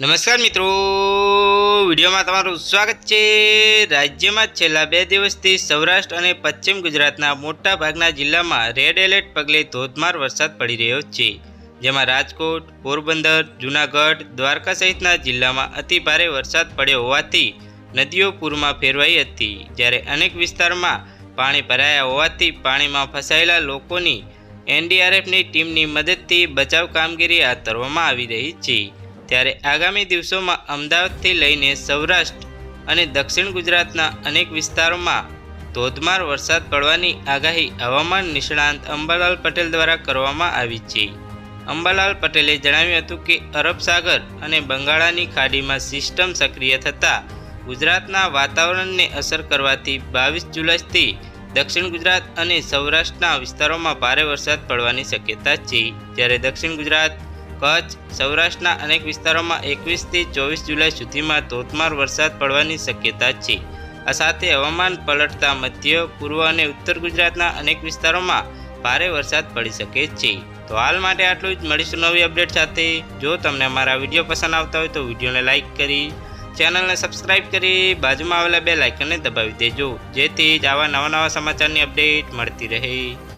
નમસ્કાર મિત્રો. વિડીયોમાં તમારું સ્વાગત છે. રાજ્યમાં છેલ્લા બે દિવસથી સૌરાષ્ટ્ર અને પશ્ચિમ ગુજરાતના મોટા ભાગના જિલ્લામાં રેડ એલર્ટ પગલે ધોધમાર વરસાદ પડી રહ્યો છે. જેમાં રાજકોટ, પોરબંદર, જૂનાગઢ, દ્વારકા સહિતના જિલ્લામાં અતિભારે વરસાદ પડ્યો હોવાથી નદીઓ પૂરમાં ફેરવાઈ હતી. જ્યારે અનેક વિસ્તારમાં પાણી ભરાયા હોવાથી પાણીમાં ફસાયેલા લોકોની એનડીઆરએફની ટીમની મદદથી બચાવ કામગીરી હાથ ધરવામાં આવી રહી છે. ત્યારે આગામી દિવસોમાં અમદાવાદથી લઈને સૌરાષ્ટ્ર અને દક્ષિણ ગુજરાતના અનેક વિસ્તારોમાં ધોધમાર વરસાદ પડવાની આગાહી હવામાન નિષ્ણાંત અંબાલાલ પટેલ દ્વારા કરવામાં આવી છે. અંબાલાલ પટેલે જણાવ્યું હતું કે, અરબ સાગર અને બંગાળાની ખાડીમાં સિસ્ટમ સક્રિય થતાં ગુજરાતના વાતાવરણને અસર કરવાથી બાવીસ જુલાઈથી દક્ષિણ ગુજરાત અને સૌરાષ્ટ્રના વિસ્તારોમાં ભારે વરસાદ પડવાની શક્યતા છે. જ્યારે દક્ષિણ ગુજરાત કચ્છ, સૌરાષ્ટ્રના અનેક વિસ્તારોમાં એકવીસથી ચોવીસ જુલાઈ સુધીમાં ધોધમાર વરસાદ પડવાની શક્યતા છે. આ સાથે હવામાન પલટતા મધ્ય, પૂર્વ અને ઉત્તર ગુજરાતના અનેક વિસ્તારોમાં ભારે વરસાદ પડી શકે છે. તો હાલ માટે આટલું જ. મળીશું નવી અપડેટ સાથે. જો તમને અમારા વીડિયો પસંદ આવતા હોય તો વિડીયોને લાઇક કરી, ચેનલને સબસ્ક્રાઇબ કરી, બાજુમાં આવેલા બે લાઇકનને દબાવી દેજો. જેથી જ આવા નવા નવા સમાચારની અપડેટ મળતી રહે.